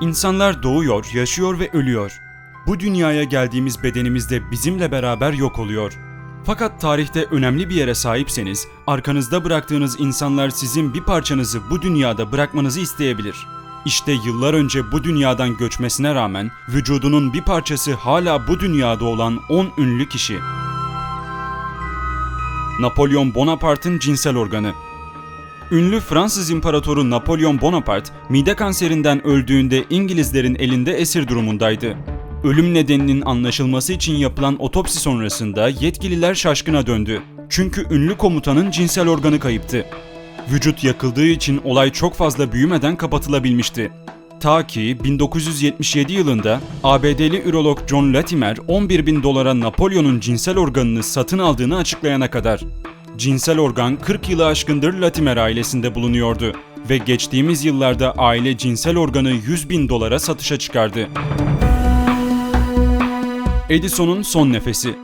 İnsanlar doğuyor, yaşıyor ve ölüyor. Bu dünyaya geldiğimiz bedenimiz de bizimle beraber yok oluyor. Fakat tarihte önemli bir yere sahipseniz, arkanızda bıraktığınız insanlar sizin bir parçanızı bu dünyada bırakmanızı isteyebilir. İşte yıllar önce bu dünyadan göçmesine rağmen vücudunun bir parçası hala bu dünyada olan 10 ünlü kişi. Napolyon Bonaparte'ın cinsel organı. Ünlü Fransız İmparatoru Napolyon Bonaparte, mide kanserinden öldüğünde İngilizlerin elinde esir durumundaydı. Ölüm nedeninin anlaşılması için yapılan otopsi sonrasında yetkililer şaşkına döndü. Çünkü ünlü komutanın cinsel organı kayıptı. Vücut yakıldığı için olay çok fazla büyümeden kapatılabilmişti. Ta ki 1977 yılında ABD'li ürolog John Latimer 11 bin dolara Napolyon'un cinsel organını satın aldığını açıklayana kadar. Cinsel organ 40 yılı aşkındır Latimer ailesinde bulunuyordu ve geçtiğimiz yıllarda aile cinsel organı 100 bin dolara satışa çıkardı. Edison'un son nefesi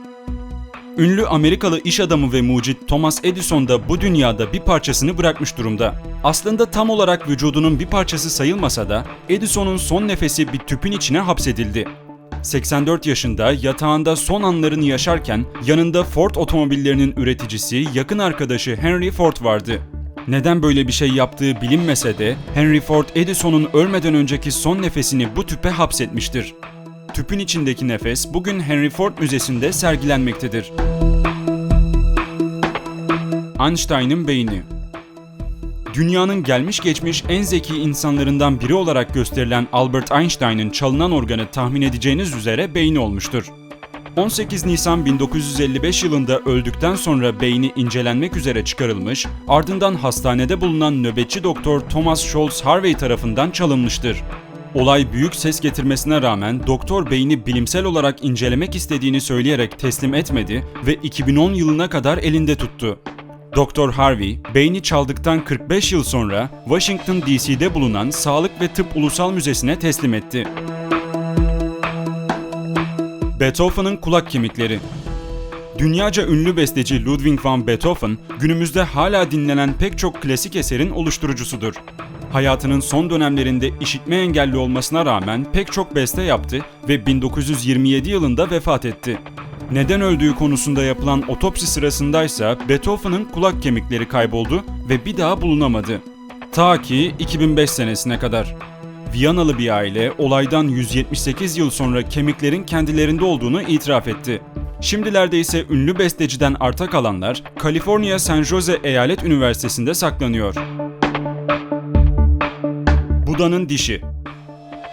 Ünlü Amerikalı iş adamı ve mucit Thomas Edison da bu dünyada bir parçasını bırakmış durumda. Aslında tam olarak vücudunun bir parçası sayılmasa da Edison'un son nefesi bir tüpün içine hapsedildi. 84 yaşında yatağında son anlarını yaşarken yanında Ford otomobillerinin üreticisi yakın arkadaşı Henry Ford vardı. Neden böyle bir şey yaptığı bilinmese de Henry Ford Edison'un ölmeden önceki son nefesini bu tüpe hapsetmiştir. Tüpün içindeki nefes bugün Henry Ford Müzesi'nde sergilenmektedir. Einstein'ın beyni Dünyanın gelmiş geçmiş en zeki insanlarından biri olarak gösterilen Albert Einstein'ın çalınan organı tahmin edeceğiniz üzere beyni olmuştur. 18 Nisan 1955 yılında öldükten sonra beyni incelenmek üzere çıkarılmış, ardından hastanede bulunan nöbetçi doktor Thomas Scholz Harvey tarafından çalınmıştır. Olay büyük ses getirmesine rağmen doktor beyni bilimsel olarak incelemek istediğini söyleyerek teslim etmedi ve 2010 yılına kadar elinde tuttu. Doktor Harvey, beyni çaldıktan 45 yıl sonra Washington DC'de bulunan Sağlık ve Tıp Ulusal Müzesi'ne teslim etti. Beethoven'ın kulak kemikleri Dünyaca ünlü besteci Ludwig van Beethoven, günümüzde hala dinlenen pek çok klasik eserin oluşturucusudur. Hayatının son dönemlerinde işitme engelli olmasına rağmen pek çok beste yaptı ve 1927 yılında vefat etti. Neden öldüğü konusunda yapılan otopsi sırasındaysa Beethoven'ın kulak kemikleri kayboldu ve bir daha bulunamadı. Ta ki 2005 senesine kadar. Viyanalı bir aile olaydan 178 yıl sonra kemiklerin kendilerinde olduğunu itiraf etti. Şimdilerde ise ünlü besteciden arta kalanlar Kaliforniya San Jose Eyalet Üniversitesi'nde saklanıyor. Buda'nın dişi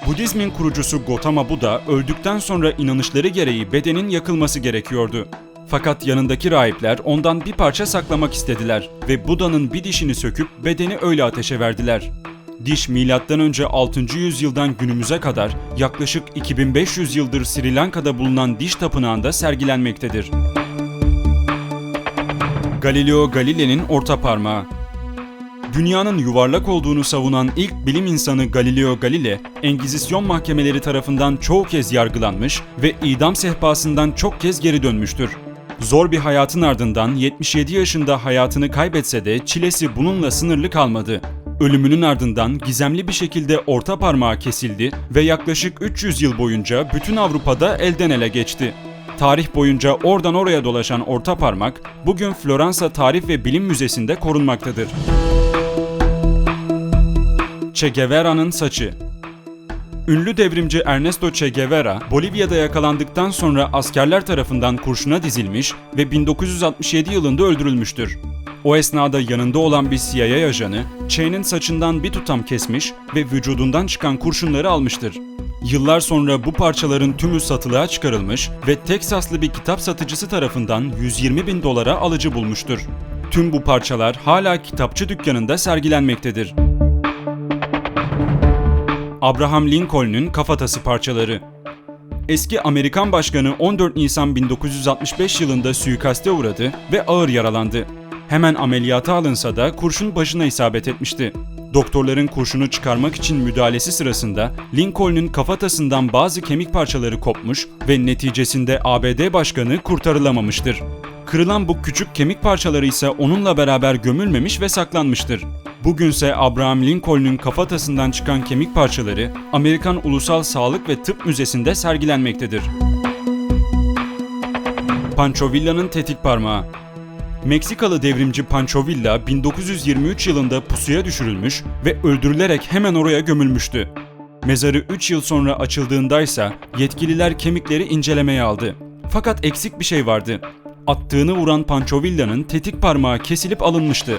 Budizmin kurucusu Gautama Buddha öldükten sonra inanışları gereği bedenin yakılması gerekiyordu. Fakat yanındaki rahipler ondan bir parça saklamak istediler ve Buda'nın bir dişini söküp bedeni öyle ateşe verdiler. Diş M.Ö. 6. yüzyıldan günümüze kadar yaklaşık 2500 yıldır Sri Lanka'da bulunan diş tapınağında sergilenmektedir. Galileo Galilei'nin orta parmağı Dünyanın yuvarlak olduğunu savunan ilk bilim insanı Galileo Galilei, Engizisyon mahkemeleri tarafından çoğu kez yargılanmış ve idam sehpasından çok kez geri dönmüştür. Zor bir hayatın ardından 77 yaşında hayatını kaybetse de çilesi bununla sınırlı kalmadı. Ölümünün ardından gizemli bir şekilde orta parmağı kesildi ve yaklaşık 300 yıl boyunca bütün Avrupa'da elden ele geçti. Tarih boyunca oradan oraya dolaşan orta parmak bugün Floransa Tarih ve Bilim Müzesi'nde korunmaktadır. Che Guevara'nın saçı Ünlü devrimci Ernesto Che Guevara, Bolivya'da yakalandıktan sonra askerler tarafından kurşuna dizilmiş ve 1967 yılında öldürülmüştür. O esnada yanında olan bir CIA ajanı, Che'nin saçından bir tutam kesmiş ve vücudundan çıkan kurşunları almıştır. Yıllar sonra bu parçaların tümü satılığa çıkarılmış ve Teksaslı bir kitap satıcısı tarafından 120 bin dolara alıcı bulmuştur. Tüm bu parçalar hala kitapçı dükkanında sergilenmektedir. Abraham Lincoln'un kafatası parçaları. Eski Amerikan Başkanı 14 Nisan 1965 yılında suikaste uğradı ve ağır yaralandı. Hemen ameliyata alınsa da kurşun başına isabet etmişti. Doktorların kurşunu çıkarmak için müdahalesi sırasında Lincoln'un kafatasından bazı kemik parçaları kopmuş ve neticesinde ABD Başkanı kurtarılamamıştır. Kırılan bu küçük kemik parçaları ise onunla beraber gömülmemiş ve saklanmıştır. Bugünse Abraham Lincoln'un kafatasından çıkan kemik parçaları Amerikan Ulusal Sağlık ve Tıp Müzesi'nde sergilenmektedir. Pancho Villa'nın tetik parmağı Meksikalı devrimci Pancho Villa 1923 yılında pusuya düşürülmüş ve öldürülerek hemen oraya gömülmüştü. Mezarı 3 yıl sonra açıldığındaysa yetkililer kemikleri incelemeye aldı. Fakat eksik bir şey vardı. Attığını vuran Pancho Villa'nın tetik parmağı kesilip alınmıştı.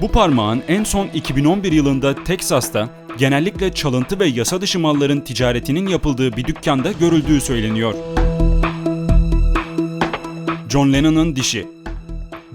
Bu parmağın en son 2011 yılında Teksas'ta genellikle çalıntı ve yasa dışı malların ticaretinin yapıldığı bir dükkanda görüldüğü söyleniyor. John Lennon'ın dişi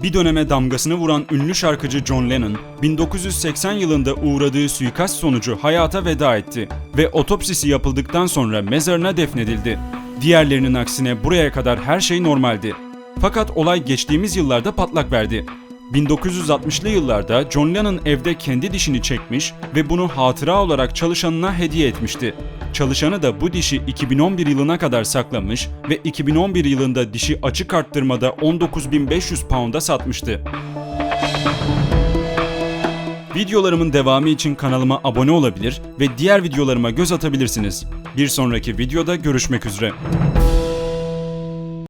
bir döneme damgasını vuran ünlü şarkıcı John Lennon, 1980 yılında uğradığı suikast sonucu hayata veda etti ve otopsisi yapıldıktan sonra mezarına defnedildi. Diğerlerinin aksine buraya kadar her şey normaldi. Fakat olay geçtiğimiz yıllarda patlak verdi. 1960'lı yıllarda John Lennon evde kendi dişini çekmiş ve bunu hatıra olarak çalışanına hediye etmişti. Çalışanı da bu dişi 2011 yılına kadar saklamış ve 2011 yılında dişi açık arttırmada 19.500 pound'a satmıştı. Videolarımın devamı için kanalıma abone olabilir ve diğer videolarıma göz atabilirsiniz. Bir sonraki videoda görüşmek üzere.